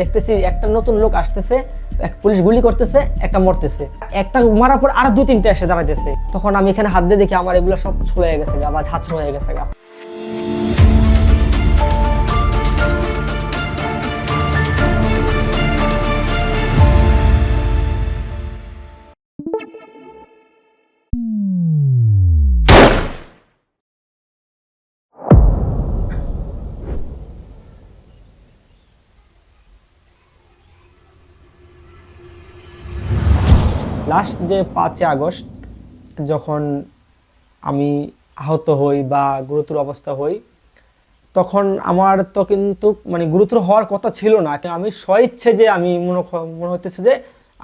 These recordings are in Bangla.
দেখতেছি একটা নতুন লোক আসতেছে, এক পুলিশ গুলি করতেছে, একটা মরতেছে। একটা মারার পর আর দু তিনটা এসে দাঁড়াইতেছে। তখন আমি এখানে হাত দিয়ে দেখি আমার এগুলো সব ছুলে গেছে গা, বা ঝাঁচড় হয়ে গেছে গা। লাস্ট যে পাঁচই আগস্ট, যখন আমি আহত হই বা গুরুতর অবস্থা হই, তখন আমার তো কিন্তু মানে গুরুতর হওয়ার কথা ছিল না। কিন্তু আমি স্বইচ্ছে যে আমি মনে মনে হতেছে যে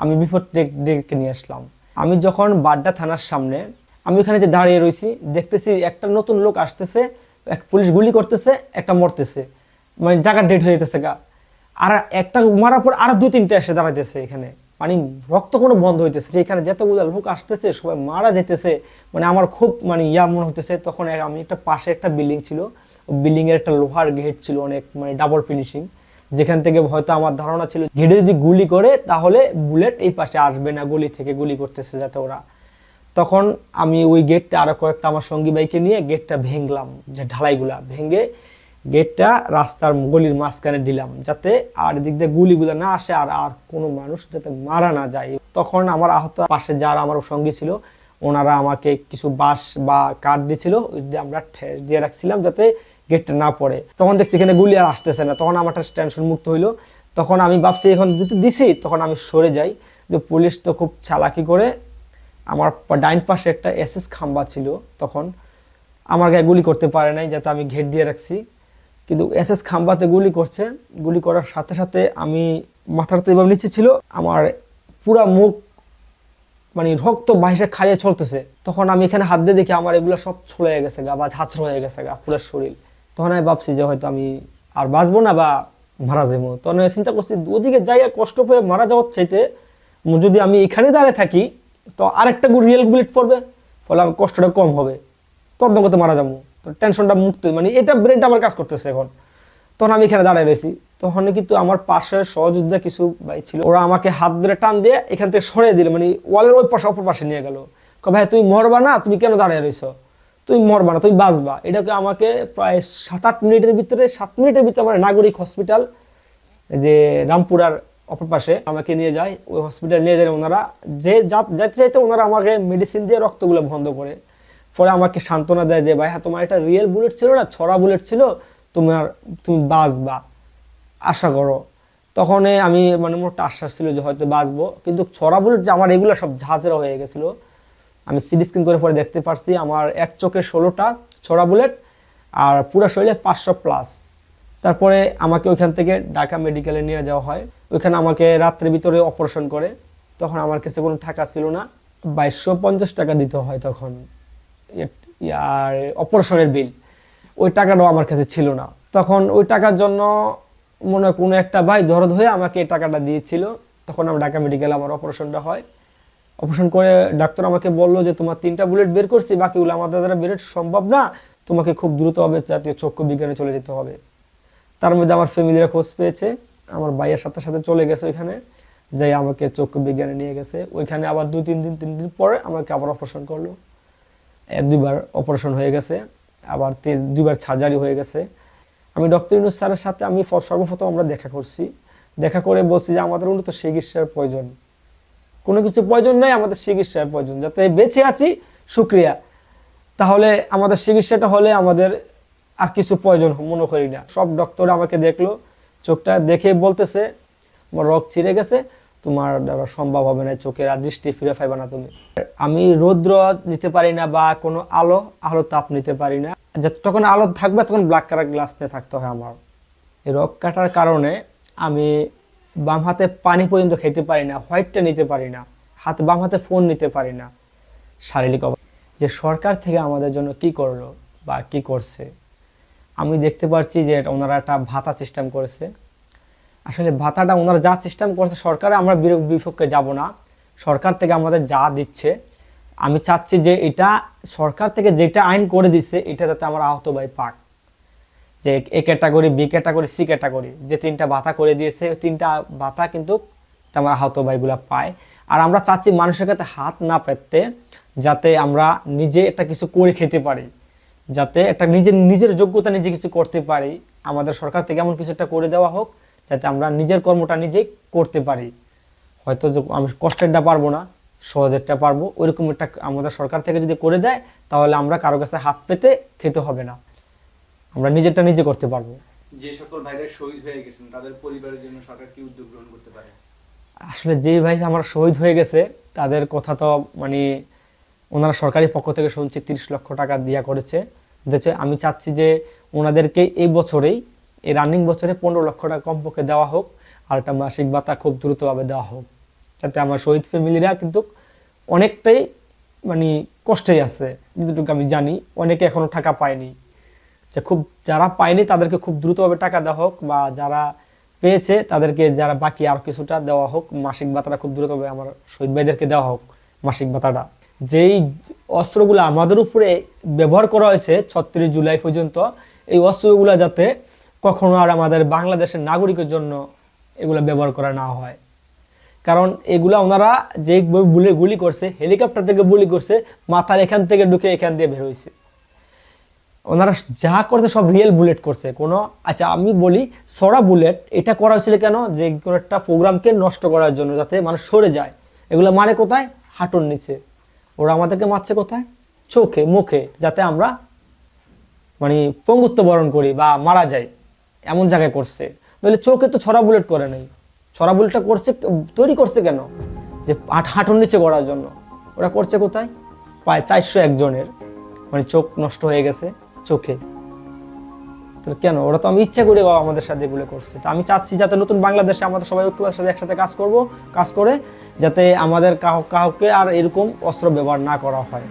আমি বিপদ ডেকে নিয়ে আসলাম। আমি যখন বাড্ডা থানার সামনে, আমি ওখানে যে দাঁড়িয়ে রয়েছি দেখতেছি একটা নতুন লোক আসতেছে, এক পুলিশ গুলি করতেছে, একটা মরতেছে। মানে জায়গা ডেড হয়ে যেতেছে গা। আর একটা মারার পর আর দু তিনটে এসে দাঁড়াইতেছে এখানে। মানে রক্ত কোনো বন্ধ হইতেছে যে এখানে যতগুলো লোক আসতেছে, সবাই মারা যেতেছে মানে আমার খুব মানে ইয়া মনে হতেছে তখন আমি একটা পাশে একটা বিল্ডিং ছিল বিল্ডিং এর একটা লোহার গেট ছিল অনেক মানে ডাবল ফিনিশিং যেখান থেকে হয়তো আমার ধারণা ছিল গেটে যদি গুলি করে তাহলে বুলেট এই পাশে আসবে না, গলি থেকে গুলি করতেছে যাতে ওরা। তখন আমি ওই গেটটা আরও কয়েকটা আমার সঙ্গী বাইকে নিয়ে গেটটা ভেঙলাম, যে ঢালাইগুলা ভেঙে গেটটা রাস্তার গলির মাঝখানে দিলাম, যাতে আর এদিক দিয়ে গুলিগুলো না আসে আর আর কোনো মানুষ যাতে মারা না যায়। তখন আমার আহত পাশে যারা আমার সঙ্গী ছিল, ওনারা আমাকে কিছু বাঁশ বা কাঠ দিয়েছিল আমরা ঠেস দিয়ে রাখছিলাম যাতে গেটটা না পড়ে। তখন দেখছি এখানে গুলি আর আসতেছে না। তখন আমার টেনশন মুক্ত হইল। তখন আমি ভাবছি, এখন যদি দিছি, তখন আমি সরে যাই। যে পুলিশ তো খুব চালাকি করে আমার ডাইন পাশে একটা এসএস খাম্বা ছিল। তখন আমার গায়ে গুলি করতে পারে নাই, যাতে আমি ঘেট দিয়ে রাখছি। কিন্তু এসএস খাম্বাতে গুলি করছে। গুলি করার সাথে সাথে আমি মাথার তো এভাবে নিচে ছিল, আমার পুরা মুখ মানে রক্ত বাহিসে খাইয়ে চলতেছে। তখন আমি এখানে হাত দিয়ে দেখি আমার এগুলো সব ছুলে গেছে গা বা ঝাঁচড় হয়ে গেছে গা, পুরো শরীর। তখন আমি ভাবছি যে হয়তো আমি আর বাঁচবো না বা মারা যাব। তখন আমি চিন্তা করছি, ওদিকে যাইয়া কষ্ট পেয়ে মারা যাওয়ার চাইতে যদি আমি এখানে দাঁড়িয়ে থাকি, তো আরেকটা রিয়েল বুলেট পড়বে, ফলে আমার কষ্টটা কম হবে। তদন্ত করতে মারা যাব। তো টেনশনটা মুক্ত মানে এটা ব্রেনটা আমার কাজ করতেছে এখন। তখন আমি এখানে দাঁড়ায় রয়েছি। তখন কিন্তু আমার পাশে সহযোদ্ধা কিছু ভাই ছিল, ওরা আমাকে হাত ধরে টান দিয়ে এখান থেকে সরিয়ে দিল মানে ওয়ালের ওই পাশে, অপর পাশে নিয়ে গেল। ভাই, তুই মরবা না? তুমি কেন দাঁড়িয়ে রয়েছ? তুই মরবা না, তুই বাঁচবা। এটাকে আমাকে প্রায় সাত আট মিনিটের ভিতরে, সাত মিনিটের ভিতরে আমার নাগরিক হসপিটাল যে রামপুরার অপর পাশে আমাকে নিয়ে যায়। ওই হসপিটাল নিয়ে যায় ওনারা। যে যা- যাইতে চাইতে ওনারা আমাকে মেডিসিন দিয়ে রক্তগুলো বন্ধ করে। পরে আমাকে সান্ত্বনা দেয় যে ভাই হ্যাঁ তোমার একটা রিয়েল বুলেট ছিল না? ছড়া বুলেট ছিল? তোমার তুমি বাঁচবা। আশা করো। তখন আমি মানে মোট আশ্বাস ছিল যে, হয়তো বাঁচবো। কিন্তু ছড়া বুলেট যে, আমার এগুলো সব ঝাঁঝরা হয়ে গেছিল। আমি সিডি স্ক্রিন করে পরে দেখতে পারছি, আমার এক চোখে ষোলোটা ছড়া বুলেট আর পুরো শরীরে পাঁচশো প্লাস তারপরে আমাকে ওইখান থেকে ঢাকা মেডিকেলে নিয়ে যাওয়া হয়। ওইখানে আমাকে রাত্রের ভিতরে অপারেশন করে। তখন আমার কাছে কোনো টাকা ছিল না। বাইশশো পঞ্চাশ টাকা দিতে হয় তখন। আর অপারেশনের বিল। ওই টাকাটাও আমার কাছে ছিল না। তখন ওই টাকার জন্য মনে হয় কোনো একটা ভাই দরদ হয়ে আমাকে এই টাকাটা দিয়েছিল। তখন আমার ঢাকা মেডিকেলে আমার অপারেশনটা হয়। অপারেশন করে ডাক্তার আমাকে বলল যে, তোমার তিনটা বুলেট বের করছি, বাকিগুলো আমাদের দ্বারা বের সম্ভব না। তোমাকে খুব দ্রুতভাবে জাতীয় চক্ষু বিজ্ঞানে চলে যেতে হবে। তার মধ্যে আমার ফ্যামিলিরা খোঁজ পেয়েছে। আমার ভাইয়ের সাথে সাথে চলে গেছে ওইখানে। যাই আমাকে চক্ষু বিজ্ঞানে নিয়ে গেছে। ওইখানে আবার দুই, তিন দিন তিন দিন পরে আমাকে আবার অপারেশন করল। দুইবার অপারেশন হয়ে গেছে, আবার দুইবার সার্জারি হয়ে গেছে। আমি ডক্টর ইউনুস স্যারের সাথে আমি সর্বপ্রথম আমরা দেখা করছি। দেখা করে বলছি যে আমাদের উন্নত চিকিৎসার প্রয়োজন। কোনো কিছু প্রয়োজন নাই আমাদের চিকিৎসার প্রয়োজন। যাতে বেঁচে আছি, সুক্রিয়া। তাহলে আমাদের চিকিৎসাটা হলে আমাদের আর কিছু প্রয়োজন মনে করি না। সব ডক্টর আমাকে দেখল, চোখটা দেখে বলতেছে তোমার রোগ ছিঁড়ে গেছে। তোমার দ্বারা সম্ভব হবে না চোখের আর দৃষ্টি ফিরে পাইবে না তুমি। আমি রৌদ্র নিতে পারি না বা কোনো আলো আলো তাপ নিতে পারি না। যতক্ষণ আলো থাকবে তখন ব্ল্যাক কালার গ্লাস নিয়ে থাকতে হয় আমার। এই রোগ কাটার কারণে আমি বাম হাতে পানি পর্যন্ত খেতে পারি না হোয়াইটটা নিতে পারি না, হাত বাম হাতে ফোন নিতে পারি না। শারীরিক অব- যে সরকার থেকে আমাদের জন্য কি করল বা কি করছে, আমি দেখতে পাচ্ছি যে ওনারা একটা ভাতা সিস্টেম করেছে। আসলে ভাতাটা ওনারা যা সিস্টেম করছে সরকারে, আমরা বিপক্ষে যাব না। সরকার থেকে আমাদের যা দিচ্ছে, আমি চাচ্ছি যে এটা সরকার থেকে যেটা আইন করে দিচ্ছে এটা যাতে আমার আহত ভাই পাক। যে A category, B category, C category, যে তিনটা ভাতা করে দিয়েছে তিনটা ভাতা কিন্তু আমার আহত ভাইগুলা পায়। আর আমরা চাচ্ছি মানুষের কাছে হাত না পেতে যাতে আমরা নিজে একটা কিছু করে খেতে পারি, যাতে একটা নিজের নিজের যোগ্যতা নিজে কিছু করতে পারি। আমাদের সরকার থেকে এমন কিছু একটা করে দেওয়া হোক যাতে আমরা নিজের কর্মটা নিজেই করতে পারি। হয়তো যে আমি কষ্টেরটা পারব না সহজেরটা পারব ওইরকম একটা আমাদের সরকার থেকে যদি করে দেয় তাহলে আমরা কারও কাছে হাত পেতে খেতে হবে না। আমরা নিজেরটা নিজে করতে পারব। যে সকল ভাইরা শহীদ হয়ে গেছেন তাদের পরিবারের জন্য সরকার কি উদ্যোগ গ্রহণ করতে পারে? আসলে যেই ভাই আমার শহীদ হয়ে গেছে তাদের কথা তো মানে ওনারা সরকারি পক্ষ থেকে শুনছি তিরিশ লক্ষ টাকা দিয়া করেছে। দেখছে আমি চাচ্ছি যে ওনাদেরকে এই বছরেই এই রানিং বছরে পনেরো লক্ষ টাকা কমপক্ষে দেওয়া হোক, আর একটা মাসিক ভাতা খুব দ্রুতভাবে দেওয়া হোক। যাতে আমার শহীদ ফ্যামিলিরা কিন্তু অনেকটাই মানে কষ্টেই আছে, যতটুকু আমি জানি, অনেকে এখনও টাকা পায়নি। যে খুব যারা পায়নি তাদেরকে খুব দ্রুতভাবে টাকা দেওয়া হোক, বা যারা পেয়েছে তাদেরকে যারা বাকি আর কিছুটা দেওয়া হোক, মাসিক ভাতাটা খুব দ্রুতভাবে আমার শহীদ ভাইদেরকে দেওয়া হোক, মাসিক ভাতাটা। যেই অস্ত্রগুলো আমাদের উপরে ব্যবহার করা হয়েছে, ছত্রিশ জুলাই পর্যন্ত, এই অস্ত্রগুলো যাতে কখনো আর আমাদের বাংলাদেশের নাগরিকের জন্য এগুলো ব্যবহার করা না হয়। কারণ এগুলা ওনারা যে বুলে গুলি করছে, হেলিকপ্টার থেকে গুলি করছে, মাথার এখান থেকে ঢুকে এখান দিয়ে বের হয়েছে। ওনারা যা করছে সব রিয়েল বুলেট করছে। কোনো আচ্ছা আমি বলি, সরা বুলেট এটা করা হয়েছিল কেন? যে কোনো একটা প্রোগ্রামকে নষ্ট করার জন্য যাতে মানুষ সরে যায়। এগুলো মারে কোথায়? হাঁটুর নিচে। ওরা আমাদেরকে মারছে কোথায়? চোখে, মুখে, যাতে আমরা মানে পঙ্গুত্ব বরণ করি বা মারা যাই। এমন জায়গায় করছে। তাহলে চোখে তো ছড়া বুলেট করে নেই। ছড়া বুলেটটা করছে, তৈরি করছে কেন? যে হাঁট- হাঁটুর নিচে গড়ার জন্য। ওরা করছে কোথায়? প্রায় চারশো একজনের। মানে চোখ নষ্ট হয়ে গেছে চোখে। তো কেন? ওরা তো আমি ইচ্ছা করে আমাদের সাথে এগুলো করছে। তো আমি চাচ্ছি যাতে নতুন বাংলাদেশে আমাদের সবাই ঐক্যবাদের সাথে একসাথে কাজ করব, কাজ করে, যাতে আমাদের কাউ কাউকে আর এরকম অস্ত্র ব্যবহার না করা হয়।